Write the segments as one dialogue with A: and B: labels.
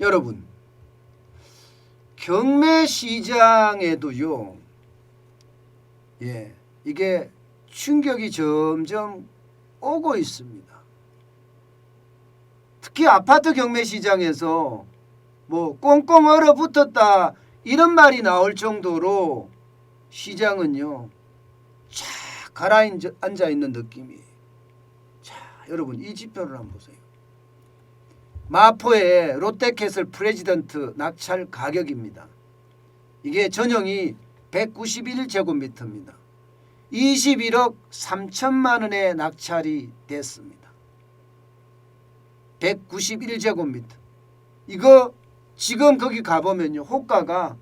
A: 여러분 경매 시장에도요. 예, 이게 충격이 점점 오고 있습니다. 특히 아파트 경매 시장에서 뭐 꽁꽁 얼어붙었다 이런 말이 나올 정도로 시장은요 쫙 가라앉아 있는 느낌이. 자, 여러분 이 지표를 한번 보세요. 마포의 롯데캐슬 프레지던트 낙찰 가격입니다. 이게 전용이 191제곱미터입니다. 21억 3천만 원에 낙찰이 됐습니다. 191제곱미터. 이거 지금 거기 가보면요. 호가가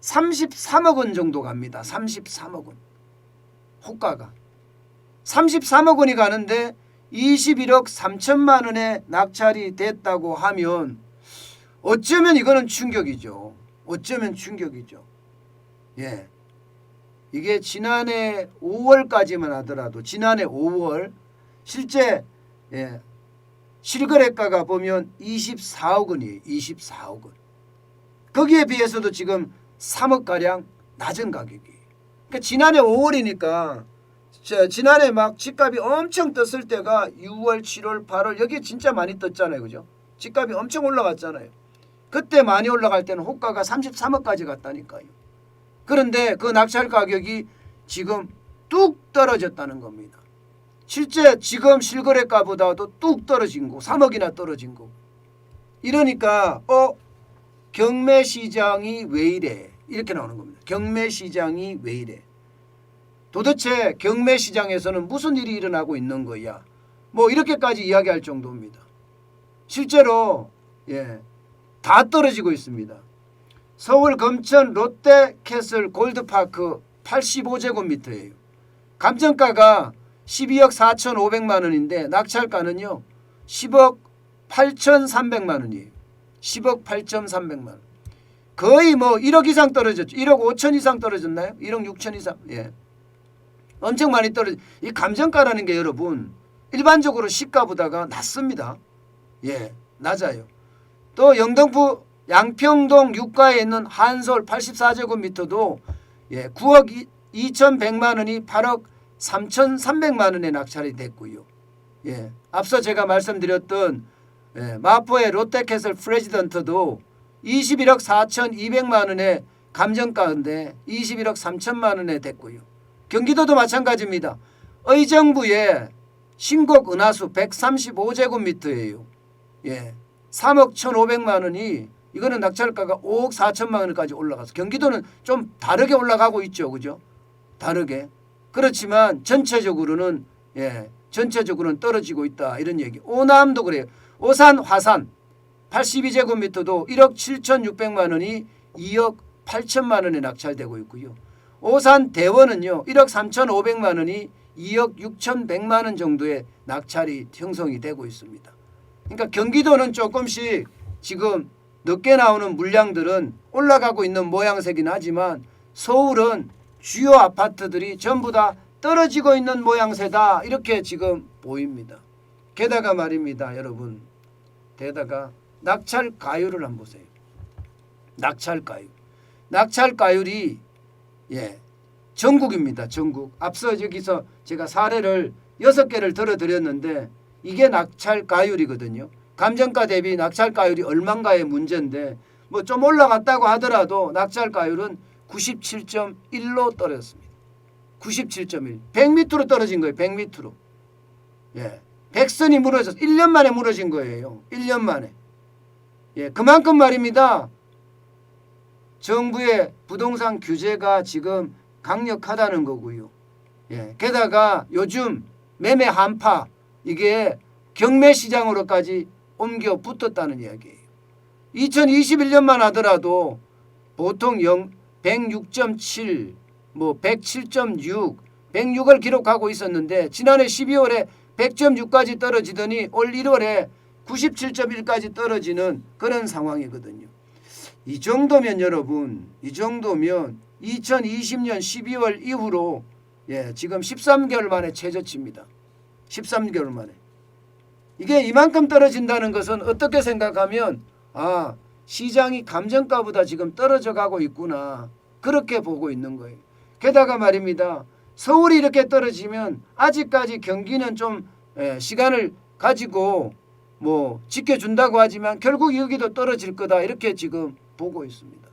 A: 33억 원 정도 갑니다. 33억 원. 호가가. 33억 원이 가는데 21억 3천만 원에 낙찰이 됐다고 하면 어쩌면 이거는 충격이죠. 어쩌면 충격이죠. 예. 이게 지난해 5월까지만 하더라도 지난해 5월 실제 예, 실거래가가 보면 24억 원이에요. 24억 원. 거기에 비해서도 지금 3억 가량 낮은 가격이에요. 그러니까 지난해 5월이니까 자, 지난해 막 집값이 엄청 떴을 때가 6월, 7월, 8월 여기 진짜 많이 떴잖아요. 그죠? 집값이 엄청 올라갔잖아요. 그때 많이 올라갈 때는 호가가 33억까지 갔다니까요. 그런데 그 낙찰 가격이 지금 뚝 떨어졌다는 겁니다. 실제 지금 실거래가보다도 뚝 떨어진 거, 3억이나 떨어진 거. 이러니까 어 경매 시장이 왜 이래? 이렇게 나오는 겁니다. 경매 시장이 왜 이래? 도대체 경매 시장에서는 무슨 일이 일어나고 있는 거야? 뭐 이렇게까지 이야기할 정도입니다. 실제로 예, 다 떨어지고 있습니다. 서울 검천 롯데캐슬 골드파크 85제곱미터예요. 감정가가 12억 4,500만 원인데 낙찰가는요 10억 8,300만 원이에요. 10억 8,300만 원. 거의 뭐 1억 이상 떨어졌죠. 1억 5천 이상 떨어졌나요? 1억 6천 이상. 예. 엄청 많이 떨어져. 이 감정가라는 게 여러분 일반적으로 시가보다가 낮습니다. 예, 낮아요. 또 영등포 양평동 육가에 있는 한솔 84제곱미터도 예, 9억 2,100만 원이 8억 3,300만 원에 낙찰이 됐고요. 예, 앞서 제가 말씀드렸던 예, 마포의 롯데캐슬 프레지던트도 21억 4,200만 원의 감정가인데 21억 3천만 원에 됐고요. 경기도도 마찬가지입니다. 의정부의 신곡 은하수 135제곱미터예요. 예. 3억 1,500만 원이 이거는 낙찰가가 5억 4천만 원까지 올라가서 경기도는 좀 다르게 올라가고 있죠. 그죠? 다르게. 그렇지만 전체적으로는 예. 전체적으로는 떨어지고 있다. 이런 얘기. 오남도 그래요. 오산 화산 82제곱미터도 1억 7,600만 원이 2억 8천만 원에 낙찰되고 있고요. 오산 대원은요 1억 3,500만 원이 2억 6,100만 원 정도의 낙찰이 형성이 되고 있습니다. 그러니까 경기도는 조금씩 지금 늦게 나오는 물량들은 올라가고 있는 모양새긴 하지만 서울은 주요 아파트들이 전부 다 떨어지고 있는 모양새다 이렇게 지금 보입니다. 게다가 말입니다, 여러분. 게다가 낙찰 가율을 한번 보세요. 낙찰 가율. 낙찰 가율이 예. 전국입니다. 전국. 앞서 여기서 제가 사례를 여섯 개를 들어드렸는데 이게 낙찰 가율이거든요. 감정가 대비 낙찰 가율이 얼마인가의 문제인데 뭐 좀 올라갔다고 하더라도 낙찰 가율은 97.1로 떨어졌습니다. 97.1. 100m로 떨어진 거예요. 100m로. 예. 백선이 무너져서 1년 만에 무너진 거예요. 1년 만에. 예. 그만큼 말입니다. 정부의 부동산 규제가 지금 강력하다는 거고요. 예. 게다가 요즘 매매 한파 이게 경매 시장으로까지 옮겨 붙었다는 이야기예요. 2021년만 하더라도 보통 0, 106.7, 뭐 107.6, 106을 기록하고 있었는데 지난해 12월에 100.6까지 떨어지더니 올 1월에 97.1까지 떨어지는 그런 상황이거든요. 이 정도면 여러분, 이 정도면 2020년 12월 이후로 예, 지금 13개월 만에 최저치입니다. 13개월 만에. 이게 이만큼 떨어진다는 것은 어떻게 생각하면 아, 시장이 감정가보다 지금 떨어져 가고 있구나. 그렇게 보고 있는 거예요. 게다가 말입니다. 서울이 이렇게 떨어지면 아직까지 경기는 좀 예, 시간을 가지고 뭐 지켜준다고 하지만 결국 여기도 떨어질 거다 이렇게 지금 보고 있습니다.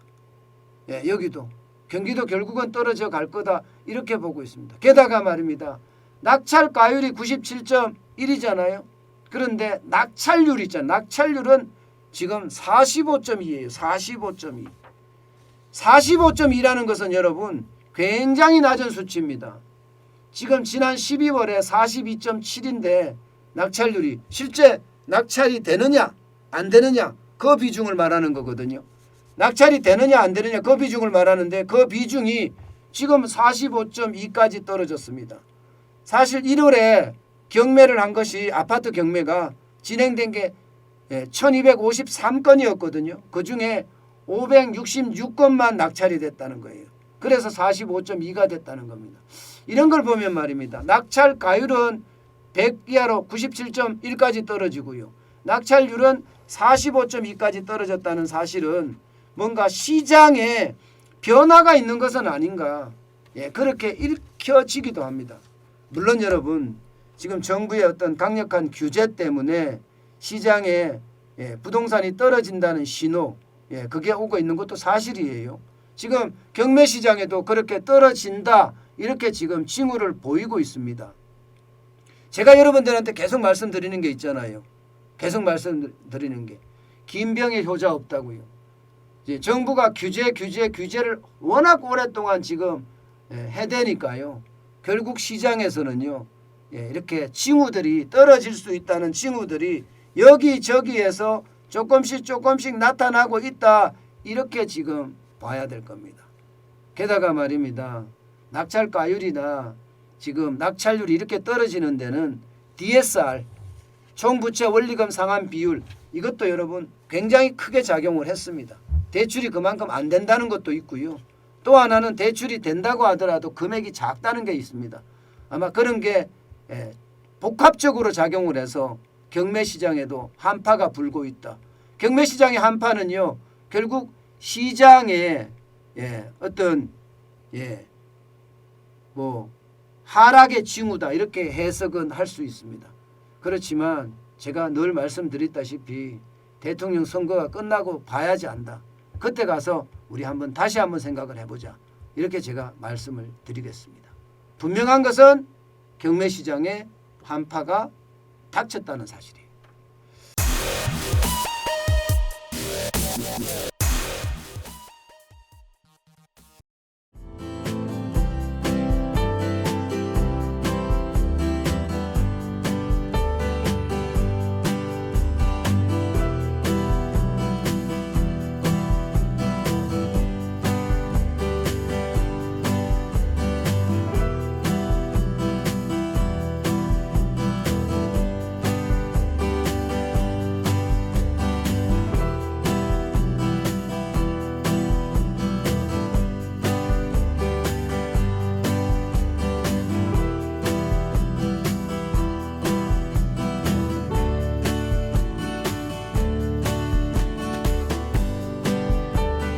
A: 예, 여기도 경기도 결국은 떨어져 갈 거다 이렇게 보고 있습니다. 게다가 말입니다. 낙찰가율이 97.1이잖아요. 그런데 낙찰률 있잖아요. 낙찰률은 지금 45.2예요. 45.2. 45.2라는 것은 여러분 굉장히 낮은 수치입니다. 지금 지난 12월에 42.7인데 낙찰률이 실제 낙찰이 되느냐 안 되느냐 그 비중을 말하는 거거든요. 낙찰이 되느냐 안 되느냐 그 비중을 말하는데 그 비중이 지금 45.2까지 떨어졌습니다. 사실 1월에 경매를 한 것이 아파트 경매가 진행된 게 1253건이었거든요. 그 중에 566건만 낙찰이 됐다는 거예요. 그래서 45.2가 됐다는 겁니다. 이런 걸 보면 말입니다. 낙찰 가율은 100 이하로 97.1까지 떨어지고요. 낙찰률은 45.2까지 떨어졌다는 사실은 뭔가 시장에 변화가 있는 것은 아닌가. 예, 그렇게 읽혀지기도 합니다. 물론 여러분 지금 정부의 어떤 강력한 규제 때문에 시장에 예, 부동산이 떨어진다는 신호 예, 그게 오고 있는 것도 사실이에요. 지금 경매 시장에도 그렇게 떨어진다 이렇게 지금 징후를 보이고 있습니다. 제가 여러분들한테 계속 말씀드리는 게 있잖아요. 계속 말씀드리는 게 김병의 효자 없다고요. 정부가 규제 규제 규제를 워낙 오랫동안 지금 예, 해대니까요. 결국 시장에서는요. 예, 이렇게 징후들이 떨어질 수 있다는 징후들이 여기저기에서 조금씩 조금씩 나타나고 있다. 이렇게 지금 봐야 될 겁니다. 게다가 말입니다. 낙찰가율이나 지금 낙찰률이 이렇게 떨어지는 데는 DSR 총부채 원리금 상환 비율 이것도 여러분 굉장히 크게 작용을 했습니다. 대출이 그만큼 안 된다는 것도 있고요. 또 하나는 대출이 된다고 하더라도 금액이 작다는 게 있습니다. 아마 그런 게 예, 복합적으로 작용을 해서 경매 시장에도 한파가 불고 있다. 경매 시장의 한파는요. 결국 시장의 예, 어떤 예, 뭐 하락의 징후다 이렇게 해석은 할 수 있습니다. 그렇지만 제가 늘 말씀드렸다시피 대통령 선거가 끝나고 봐야지 안다. 그때 가서 우리 한번 다시 한번 생각을 해보자. 이렇게 제가 말씀을 드리겠습니다. 분명한 것은 경매 시장에 한파가 닥쳤다는 사실이에요.